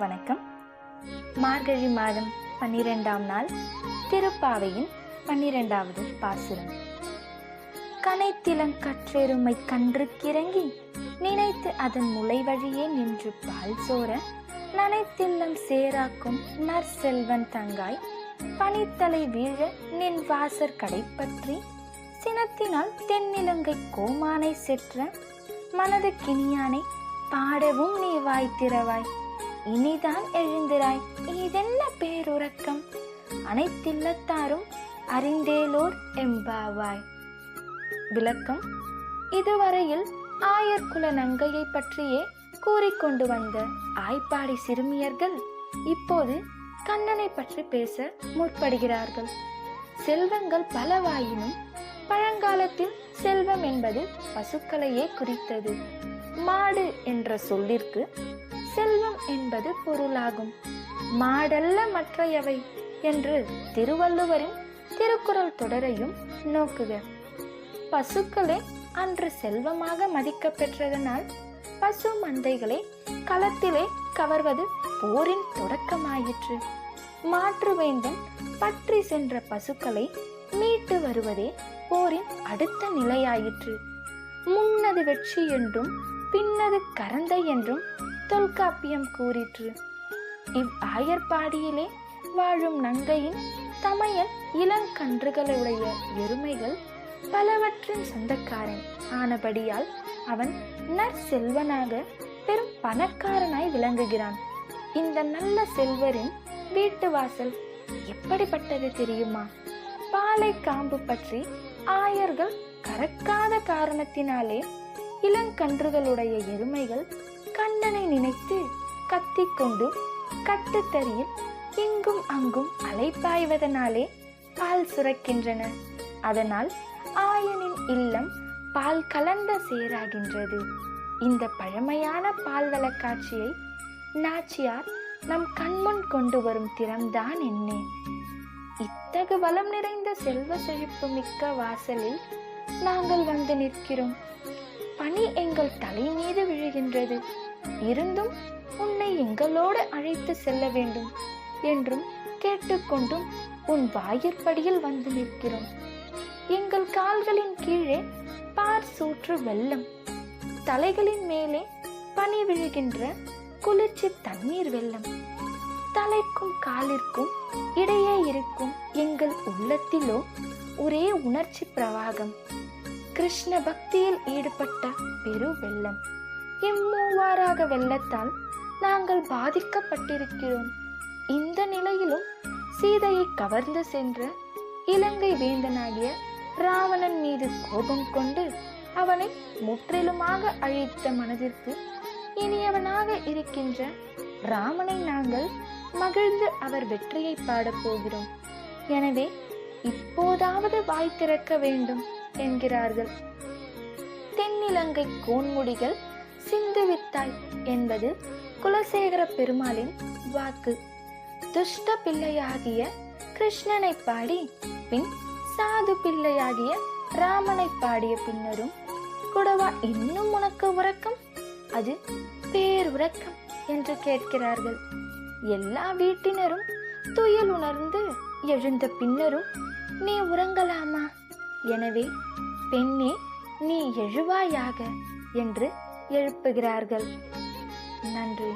வணக்கம். மார்கழி மாதம் பன்னிரெண்டாம் நாள் திருப்பாவையின் பன்னிரெண்டாவது பாசுரம். கனைத்திலங்கற்றெருமை கன்று கிறங்கி நினைத்து அதன் முளை வழியே நின்று பால் சோர நனைத்தில்லம் சேராக்கும் நற்செல்வன் தங்காய் பனித்தலை வீழ நின் வாசற் கடைப்பற்றி சினத்தினால் தென்னிலங்கை கோமானை செற்ற மனது கிணியானை பாடவும் நீ வாய் திறவாய் இனிதான் எழுந்திராய். இதென்ன பேருறக்கம்? அனைத்தில்லத்தாரும் அறிந்தேலோர் எம்பாவாய் விளக்கம் இதுவரையில் ஆயர்குல நங்கையை பற்றியே கூறிக்கொண்டு வந்த ஆய்ப்பாடி சிறுமியர்கள் இப்போது கண்ணனை பற்றி பேச முற்படுகிறார்கள். செல்வங்கள் பலவாயினும் பழங்காலத்தில் செல்வம் என்பது பசுக்களையே குறித்தது. மாடு என்ற சொல்லிற்கு என்பது பொருளாகும் மாடல்ல மற்றையவை என்று திருவள்ளுவரின் திருக்குறள் தொடரையும் நோக்குக. பசுக்களே அன்று செல்வமாக மதிக்கப்பெற்றதனால் பசு மந்தைகளை களத்திலே கவர்வது போரின் தொடக்கமாயிற்று. மாற்று வேந்தன் பற்றி சென்ற பசுக்களை மீட்டு வருவதே போரின் அடுத்த நிலையாயிற்று. முன்னது வெற்றி என்றும் பின்னது கரந்தை என்றும் தொல்காப்பியம் கூறிற்று. இவ் ஆயர்பாடியிலே வாழும் நங்கையின் தமையன் இளங்கன்றுகளுடைய எருமைகள் பலவற்றின் சொந்தக்காரன். ஆனபடியால் அவன் நற்செல்வனாக பெரும் பணக்காரனாய் விளங்குகிறான். இந்த நல்ல செல்வரின் வீட்டு வாசல் எப்படிப்பட்டது தெரியுமா? பாலை காம்பு பற்றி ஆயர்கள் கறக்காத காரணத்தினாலே இளங்கன்றுகளுடைய எருமைகள் கண்ணனை நினைத்து கத்திக்கொண்டு கட்டுத்தறியில் இங்கும் அங்கும் அலைப்பாய்வதனாலே பால் சுரக்கின்றன. அதனால் ஆயனின் இல்லம் பால் கலந்த சேராகின்றது. இந்த பழமையான பால் வளக்காட்சியை நாச்சியார் நம் கண்முன் கொண்டு வரும் திறம்தான் என்ன. இத்தகு வளம் நிறைந்த செல்வ செழிப்பு மிக்க வாசலில் நாங்கள் வந்து நிற்கிறோம். பனி எங்கள் தலை மீது விழுகின்றது. இருந்தும் உன்னை எங்களோடு அழைத்து செல்ல வேண்டும் என்றும் கேட்டுக்கொண்டும் உன் வாயிற்படியில் வந்து நிற்கிறோம். எங்கள் கால்களின் கீழே பார் சூற்று வெள்ளம் தலைகளின் மேலே பனி விழுகின்ற குளிர்ச்சி தண்ணீர் வெள்ளம். தலைக்கும் காலிற்கும் இடையே இருக்கும் எங்கள் உள்ளத்திலோ ஒரே உணர்ச்சி பிரவாகம். கிருஷ்ண பக்தியில் ஈடுபட்ட பெரு வெள்ளம் இம்மூவாறாக வெள்ளத்தால் நாங்கள் பாதிக்கப்பட்டிருக்கிறோம். இந்த நிலையிலும் சீதையை கவர்ந்து சென்ற இலங்கை வேந்தனாகிய ராவணன் மீது கோபம் கொண்டு அவனை முற்றிலுமாக அழித்த மனதிற்கு இனியவனாக இருக்கின்ற ராமனை நாங்கள் மகிழ்ந்து அவர் வெற்றியை பாடப் போகிறோம். எனவே இப்போதாவது வாய் திறக்க வேண்டும் என்கிறார்கள். தென்னிலங்கை கோன்முடிகள் சிந்துவித்தாய் என்பது குலசேகர பெருமாளின் வாக்கு. துஷ்ட பிள்ளையாகிய கிருஷ்ணனை பாடி பின் சாது பிள்ளையாகிய ராமனை பாடிய பின்னரும் குடவா இன்னும் உனக்கு உறக்கம்? அது பேர் உறக்கம் என்று கேட்கிறார்கள். எல்லா வீட்டினரும் துயல் உணர்ந்து எழுந்த பின்னரும் நீ உறங்கலாமா? எனவே பெண்ணே நீ எழுவாயாக? என்று எழுப்புகிறார்கள். நன்றி.